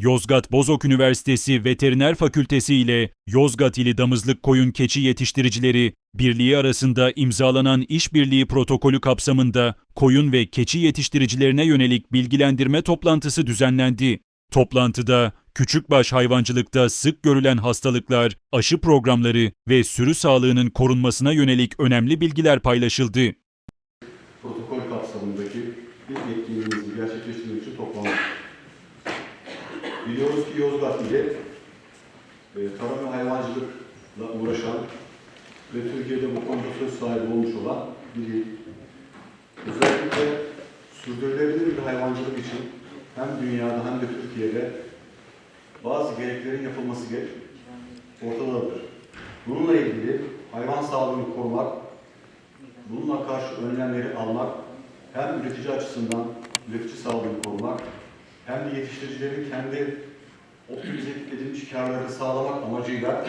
Yozgat Bozok Üniversitesi Veteriner Fakültesi ile Yozgat ili Damızlık Koyun Keçi Yetiştiricileri Birliği arasında imzalanan işbirliği protokolü kapsamında koyun ve keçi yetiştiricilerine yönelik bilgilendirme toplantısı düzenlendi. Toplantıda küçükbaş hayvancılıkta sık görülen hastalıklar, aşı programları ve sürü sağlığının korunmasına yönelik önemli bilgiler paylaşıldı. protokol kapsamındaki ilk etkinliğimizi gerçekleştirmek için toplandık. Biliyoruz ki Yozgat ili e, tarım ve hayvancılıkla uğraşan ve Türkiye'de bu konuda söz sahibi olmuş olan bir il. Özellikle sürdürülebilir bir hayvancılık için hem dünyada hem de Türkiye'de bazı gereklerin yapılması gerek ortadadır. Bununla ilgili hayvan sağlığını korumak, Bununla karşı önlemleri almak hem üretici açısından üretici sağlığını korumak hem de yetiştiricilerin kendi optimize edilmiş karlarını sağlamak amacıyla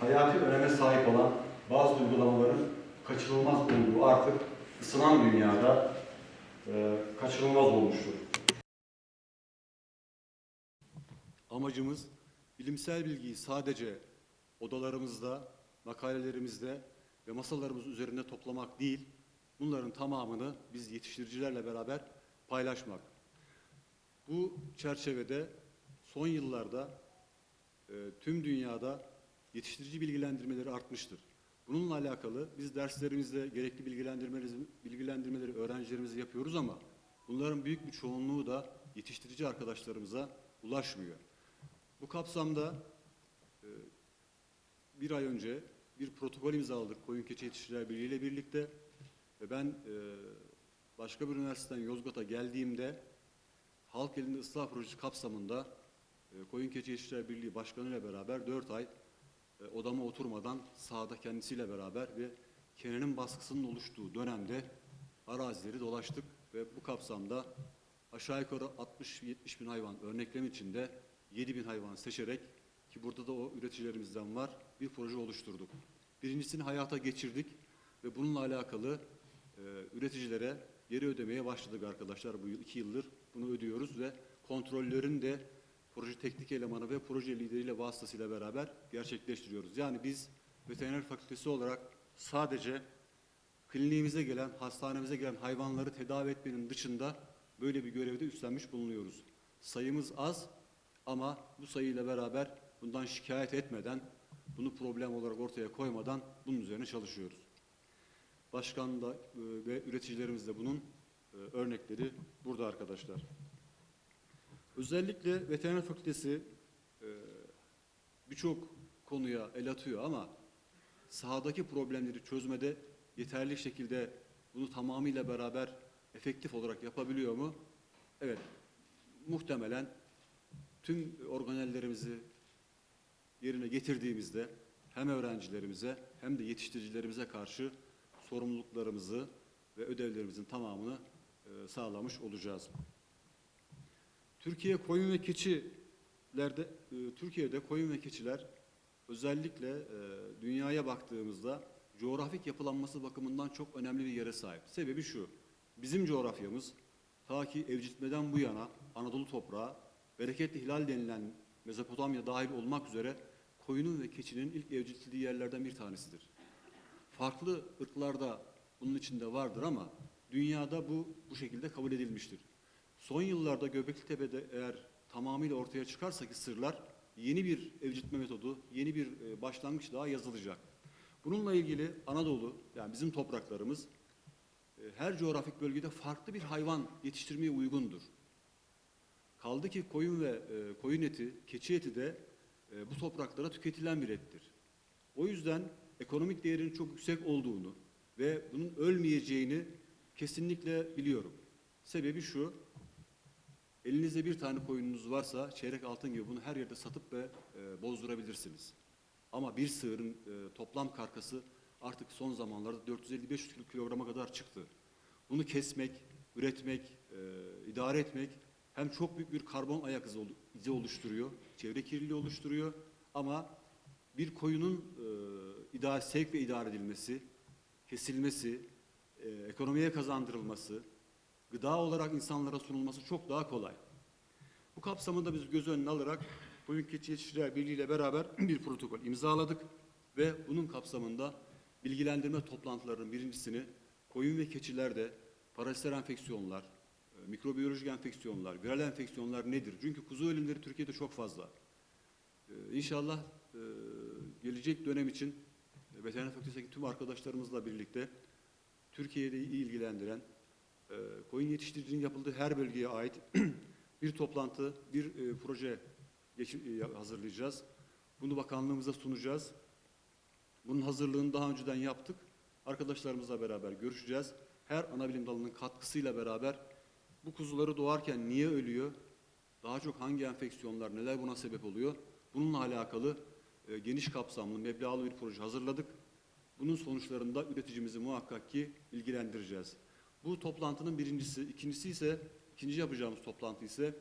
hayati öneme sahip olan bazı uygulamaların kaçınılmaz olduğu artık ısınan dünyada e, kaçınılmaz olmuştur. Amacımız bilimsel bilgiyi sadece odalarımızda, makalelerimizde ve masalarımız üzerinde toplamak değil, bunların tamamını biz yetiştiricilerle beraber paylaşmak. Bu çerçevede son yıllarda e, tüm dünyada yetiştirici bilgilendirmeleri artmıştır. Bununla alakalı biz derslerimizde gerekli bilgilendirmeleri, bilgilendirmeleri öğrencilerimize yapıyoruz ama bunların büyük bir çoğunluğu da yetiştirici arkadaşlarımıza ulaşmıyor. Bu kapsamda e, bir ay önce bir protokol imzaladık Koyun Keçi Yetiştiriciler Birliği ile birlikte ve ben e, başka bir üniversiteden Yozgat'a geldiğimde Halk Elinde Islah Projesi kapsamında e, Koyun Keçi Yetiştiriciler Birliği Başkanı ile beraber 4 ay e, odama oturmadan sahada kendisiyle beraber ve Kenan'ın baskısının oluştuğu dönemde arazileri dolaştık ve bu kapsamda aşağı yukarı 60-70 bin hayvan örneklem içinde 7 bin hayvan seçerek ki burada da o üreticilerimizden var bir proje oluşturduk. Birincisini hayata geçirdik ve bununla alakalı e, üreticilere geri ödemeye başladık arkadaşlar bu yıl iki yıldır bunu ödüyoruz ve kontrollerin de proje teknik elemanı ve proje lideriyle vasıtasıyla beraber gerçekleştiriyoruz. Yani biz veteriner fakültesi olarak sadece kliniğimize gelen, hastanemize gelen hayvanları tedavi etmenin dışında böyle bir görevde üstlenmiş bulunuyoruz. Sayımız az ama bu sayıyla beraber bundan şikayet etmeden, bunu problem olarak ortaya koymadan bunun üzerine çalışıyoruz. Başkan da e, ve üreticilerimiz de bunun örnekleri burada arkadaşlar. Özellikle veteriner fakültesi e, birçok konuya el atıyor ama sahadaki problemleri çözmede yeterli şekilde bunu tamamıyla beraber efektif olarak yapabiliyor mu? Evet, muhtemelen tüm organellerimizi yerine getirdiğimizde hem öğrencilerimize hem de yetiştiricilerimize karşı sorumluluklarımızı ve ödevlerimizin tamamını e, sağlamış olacağız. Türkiye koyun ve keçilerde e, Türkiye'de koyun ve keçiler özellikle e, dünyaya baktığımızda coğrafik yapılanması bakımından çok önemli bir yere sahip. Sebebi şu. Bizim coğrafyamız ta ki evcitmeden bu yana Anadolu toprağı bereketli hilal denilen Mezopotamya dahil olmak üzere koyunun ve keçinin ilk evciltildiği yerlerden bir tanesidir. Farklı ırklarda bunun içinde vardır ama dünyada bu bu şekilde kabul edilmiştir. Son yıllarda Göbekli Tepe'de eğer tamamıyla ortaya çıkarsa ki sırlar yeni bir evciltme metodu, yeni bir e, başlangıç daha yazılacak. Bununla ilgili Anadolu yani bizim topraklarımız e, her coğrafik bölgede farklı bir hayvan yetiştirmeye uygundur. Kaldı ki koyun ve e, koyun eti, keçi eti de bu topraklara tüketilen bir ettir. O yüzden ekonomik değerinin çok yüksek olduğunu ve bunun ölmeyeceğini kesinlikle biliyorum. Sebebi şu, elinizde bir tane koyununuz varsa çeyrek altın gibi bunu her yerde satıp ve e, bozdurabilirsiniz. Ama bir sığırın e, toplam karkası artık son zamanlarda 450-500 kilograma kadar çıktı. Bunu kesmek, üretmek, e, idare etmek hem çok büyük bir karbon ayak izi, ol- izi oluşturuyor, çevre kirliliği oluşturuyor ama bir koyunun e, idare, sevk ve idare edilmesi, kesilmesi, e, ekonomiye kazandırılması, gıda olarak insanlara sunulması çok daha kolay. Bu kapsamında biz göz önüne alarak Keçi Yetiştiriciler Birliği ile beraber bir protokol imzaladık ve bunun kapsamında bilgilendirme toplantılarının birincisini koyun ve keçilerde paraziter enfeksiyonlar, e, mikrobiyolojik enfeksiyonlar, viral enfeksiyonlar nedir? Çünkü kuzu ölümleri Türkiye'de çok fazla. Ee, İnşallah e, gelecek dönem için e, veteriner fakültesindeki tüm arkadaşlarımızla birlikte Türkiye'de ilgilendiren e, koyun yetiştiricinin yapıldığı her bölgeye ait bir toplantı, bir e, proje geçi- e, hazırlayacağız. Bunu bakanlığımıza sunacağız. Bunun hazırlığını daha önceden yaptık. Arkadaşlarımızla beraber görüşeceğiz. Her ana bilim dalının katkısıyla beraber bu kuzuları doğarken niye ölüyor? Daha çok hangi enfeksiyonlar, neler buna sebep oluyor? Bununla alakalı e, geniş kapsamlı, meblağlı bir proje hazırladık. Bunun sonuçlarında üreticimizi muhakkak ki ilgilendireceğiz. Bu toplantının birincisi, ikincisi ise, ikinci yapacağımız toplantı ise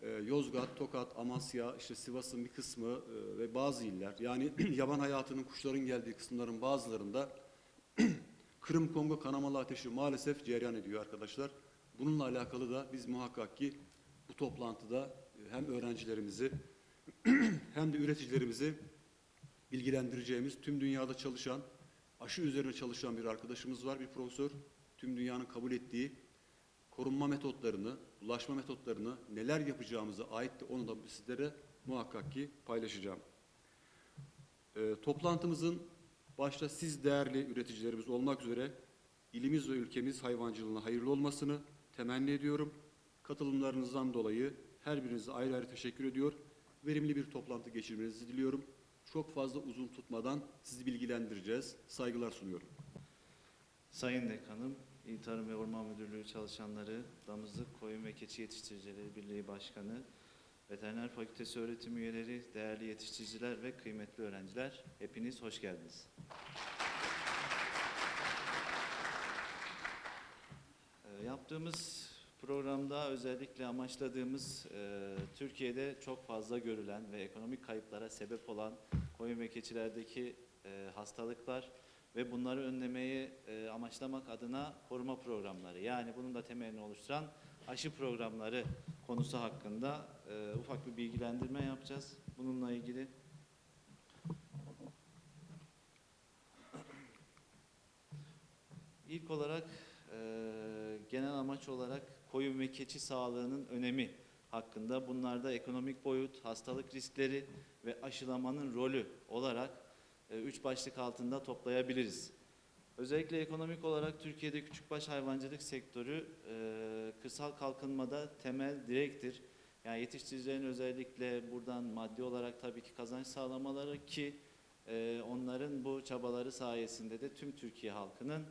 e, Yozgat, Tokat, Amasya, işte Sivas'ın bir kısmı e, ve bazı iller, yani yaban hayatının, kuşların geldiği kısımların bazılarında Kırım Kongo kanamalı ateşi maalesef cereyan ediyor arkadaşlar. Bununla alakalı da biz muhakkak ki bu toplantıda e, hem öğrencilerimizi hem de üreticilerimizi bilgilendireceğimiz tüm dünyada çalışan, aşı üzerine çalışan bir arkadaşımız var, bir profesör. Tüm dünyanın kabul ettiği korunma metotlarını, ulaşma metotlarını, neler yapacağımıza ait de onu da sizlere muhakkak ki paylaşacağım. Ee, toplantımızın başta siz değerli üreticilerimiz olmak üzere ilimiz ve ülkemiz hayvancılığına hayırlı olmasını temenni ediyorum. Katılımlarınızdan dolayı her birinize ayrı ayrı teşekkür ediyor. Verimli bir toplantı geçirmenizi diliyorum. Çok fazla uzun tutmadan sizi bilgilendireceğiz. Saygılar sunuyorum. Sayın Dekanım, İl Tarım ve Orman Müdürlüğü çalışanları, Damızlık Koyun ve Keçi Yetiştiricileri Birliği Başkanı, Veteriner Fakültesi öğretim üyeleri, değerli yetiştiriciler ve kıymetli öğrenciler, hepiniz hoş geldiniz. Ee, Yaptığımız programda özellikle amaçladığımız e, Türkiye'de çok fazla görülen ve ekonomik kayıplara sebep olan koyun ve keçilerdeki e, hastalıklar ve bunları önlemeyi e, amaçlamak adına koruma programları yani bunun da temelini oluşturan aşı programları konusu hakkında e, ufak bir bilgilendirme yapacağız. Bununla ilgili İlk olarak e, genel amaç olarak koyun ve keçi sağlığının önemi hakkında bunlarda ekonomik boyut, hastalık riskleri ve aşılamanın rolü olarak e, üç başlık altında toplayabiliriz. Özellikle ekonomik olarak Türkiye'de küçükbaş hayvancılık sektörü e, kırsal kalkınmada temel direktir. Yani yetiştiricilerin özellikle buradan maddi olarak tabii ki kazanç sağlamaları ki e, onların bu çabaları sayesinde de tüm Türkiye halkının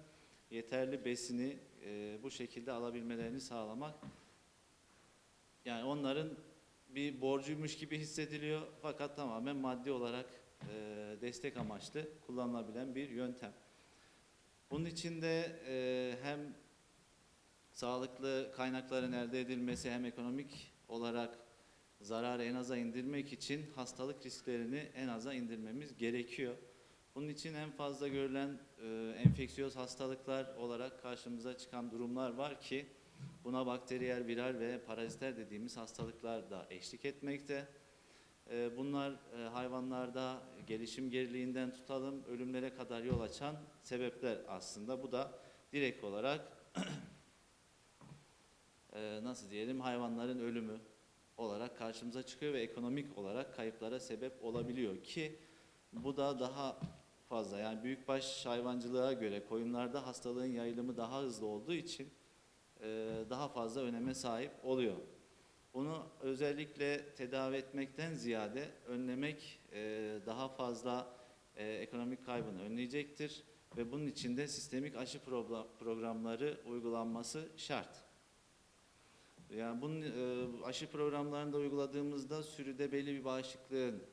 yeterli besini e, bu şekilde alabilmelerini sağlamak. Yani onların bir borcuymuş gibi hissediliyor fakat tamamen maddi olarak e, destek amaçlı kullanılabilen bir yöntem. Bunun için de e, hem sağlıklı kaynakların elde edilmesi hem ekonomik olarak zararı en aza indirmek için hastalık risklerini en aza indirmemiz gerekiyor. Bunun için en fazla görülen e, enfeksiyöz hastalıklar olarak karşımıza çıkan durumlar var ki buna bakteriyel, viral ve paraziter dediğimiz hastalıklar da eşlik etmekte. E, bunlar e, hayvanlarda gelişim geriliğinden tutalım ölümlere kadar yol açan sebepler aslında. Bu da direkt olarak nasıl diyelim hayvanların ölümü olarak karşımıza çıkıyor ve ekonomik olarak kayıplara sebep olabiliyor ki bu da daha fazla yani büyükbaş hayvancılığa göre koyunlarda hastalığın yayılımı daha hızlı olduğu için e, daha fazla öneme sahip oluyor. Bunu özellikle tedavi etmekten ziyade önlemek e, daha fazla e, ekonomik kaybını önleyecektir ve bunun için de sistemik aşı progra- programları uygulanması şart. Yani bunun e, aşı programlarında uyguladığımızda sürüde belli bir bağışıklığın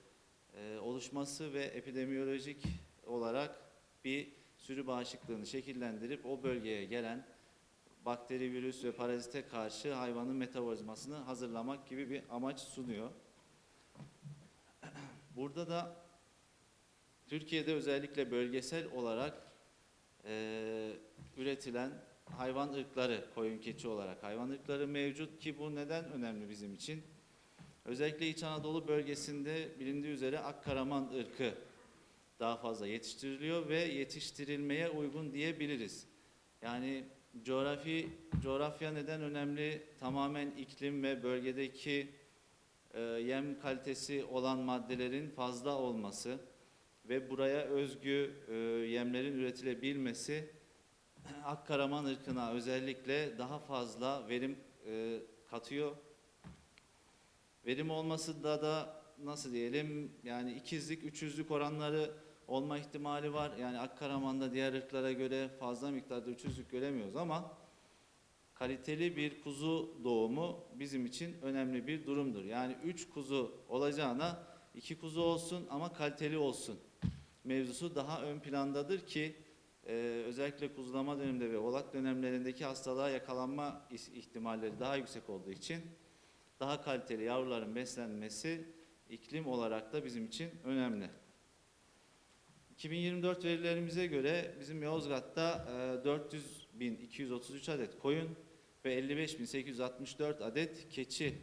e, oluşması ve epidemiyolojik olarak bir sürü bağışıklığını şekillendirip o bölgeye gelen bakteri, virüs ve parazite karşı hayvanın metabolizmasını hazırlamak gibi bir amaç sunuyor. Burada da Türkiye'de özellikle bölgesel olarak e, üretilen hayvan ırkları, koyun keçi olarak hayvan ırkları mevcut ki bu neden önemli bizim için? Özellikle İç Anadolu bölgesinde bilindiği üzere Akkaraman ırkı daha fazla yetiştiriliyor ve yetiştirilmeye uygun diyebiliriz. Yani coğrafi coğrafya neden önemli? Tamamen iklim ve bölgedeki e, yem kalitesi olan maddelerin fazla olması ve buraya özgü e, yemlerin üretilebilmesi Akkaraman ırkına özellikle daha fazla verim e, katıyor. Verim olması da da nasıl diyelim yani ikizlik, üçüzlük oranları olma ihtimali var. Yani Akkaraman'da diğer ırklara göre fazla miktarda üçüzlük göremiyoruz ama kaliteli bir kuzu doğumu bizim için önemli bir durumdur. Yani üç kuzu olacağına iki kuzu olsun ama kaliteli olsun mevzusu daha ön plandadır ki e, özellikle kuzulama döneminde ve oğlak dönemlerindeki hastalığa yakalanma ihtimalleri daha yüksek olduğu için daha kaliteli yavruların beslenmesi iklim olarak da bizim için önemli. 2024 verilerimize göre bizim Yozgat'ta e, 400.233 adet koyun ve 55.864 adet keçi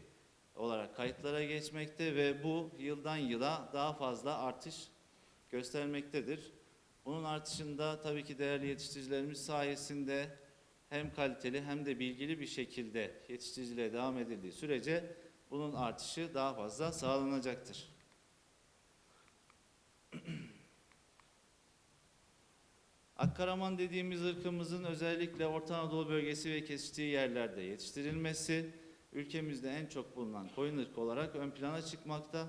olarak kayıtlara geçmekte ve bu yıldan yıla daha fazla artış göstermektedir. Bunun artışında tabii ki değerli yetiştiricilerimiz sayesinde hem kaliteli hem de bilgili bir şekilde yetiştiriciliğe devam edildiği sürece bunun artışı daha fazla sağlanacaktır. Akkaraman dediğimiz ırkımızın özellikle Orta Anadolu bölgesi ve kesiştiği yerlerde yetiştirilmesi ülkemizde en çok bulunan koyun ırkı olarak ön plana çıkmakta.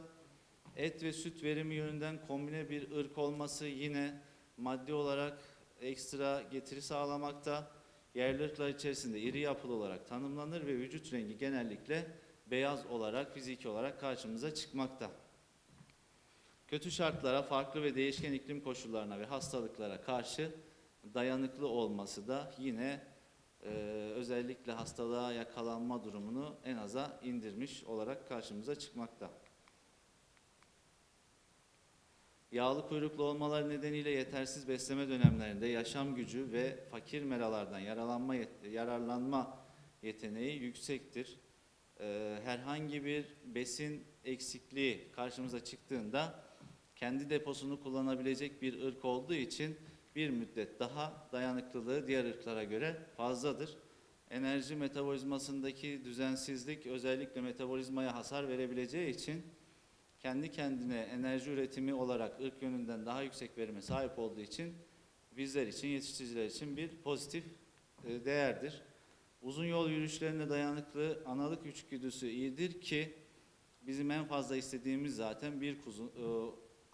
Et ve süt verimi yönünden kombine bir ırk olması yine maddi olarak ekstra getiri sağlamakta. Yerli ırklar içerisinde iri yapılı olarak tanımlanır ve vücut rengi genellikle beyaz olarak, fiziki olarak karşımıza çıkmakta. Kötü şartlara, farklı ve değişken iklim koşullarına ve hastalıklara karşı dayanıklı olması da yine e, özellikle hastalığa yakalanma durumunu en aza indirmiş olarak karşımıza çıkmakta. Yağlı kuyruklu olmaları nedeniyle yetersiz besleme dönemlerinde yaşam gücü ve fakir meralardan yaralanma yararlanma yeteneği yüksektir. Ee, herhangi bir besin eksikliği karşımıza çıktığında kendi deposunu kullanabilecek bir ırk olduğu için bir müddet daha dayanıklılığı diğer ırklara göre fazladır. Enerji metabolizmasındaki düzensizlik özellikle metabolizmaya hasar verebileceği için kendi kendine enerji üretimi olarak ırk yönünden daha yüksek verime sahip olduğu için bizler için, yetiştiriciler için bir pozitif e, değerdir. Uzun yol yürüyüşlerine dayanıklı analık içgüdüsü iyidir ki bizim en fazla istediğimiz zaten bir kuzu, e,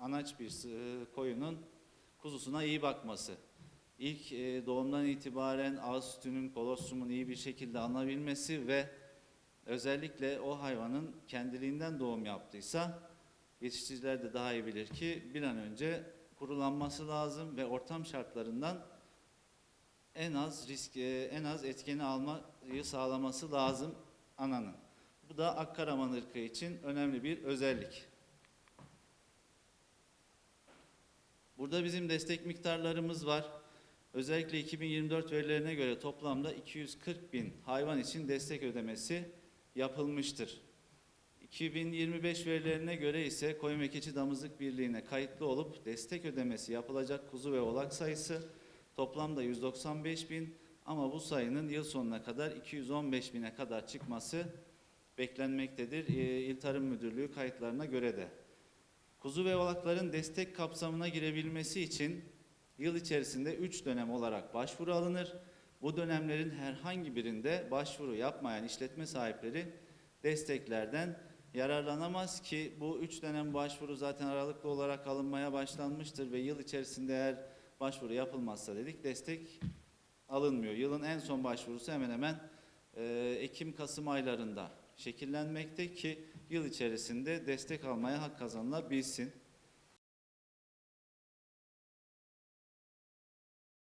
anaç bir e, koyunun kuzusuna iyi bakması. İlk e, doğumdan itibaren ağız sütünün, kolostrumun iyi bir şekilde alınabilmesi ve özellikle o hayvanın kendiliğinden doğum yaptıysa yetiştiriciler de daha iyi bilir ki bir an önce kurulanması lazım ve ortam şartlarından en az risk e, en az etkeni almayı sağlaması lazım ananın. Bu da Akkaraman ırkı için önemli bir özellik. Burada bizim destek miktarlarımız var. Özellikle 2024 verilerine göre toplamda 240 bin hayvan için destek ödemesi yapılmıştır. 2025 verilerine göre ise Koyun ve Keçi Damızlık Birliği'ne kayıtlı olup destek ödemesi yapılacak kuzu ve oğlak sayısı toplamda 195 bin ama bu sayının yıl sonuna kadar 215 bine kadar çıkması beklenmektedir. Ee, İl Tarım Müdürlüğü kayıtlarına göre de. Kuzu ve oğlakların destek kapsamına girebilmesi için yıl içerisinde 3 dönem olarak başvuru alınır. Bu dönemlerin herhangi birinde başvuru yapmayan işletme sahipleri desteklerden yararlanamaz ki bu üç dönem başvuru zaten aralıklı olarak alınmaya başlanmıştır ve yıl içerisinde eğer başvuru yapılmazsa dedik destek alınmıyor. Yılın en son başvurusu hemen hemen e, Ekim-Kasım aylarında şekillenmekte ki yıl içerisinde destek almaya hak kazanılabilsin.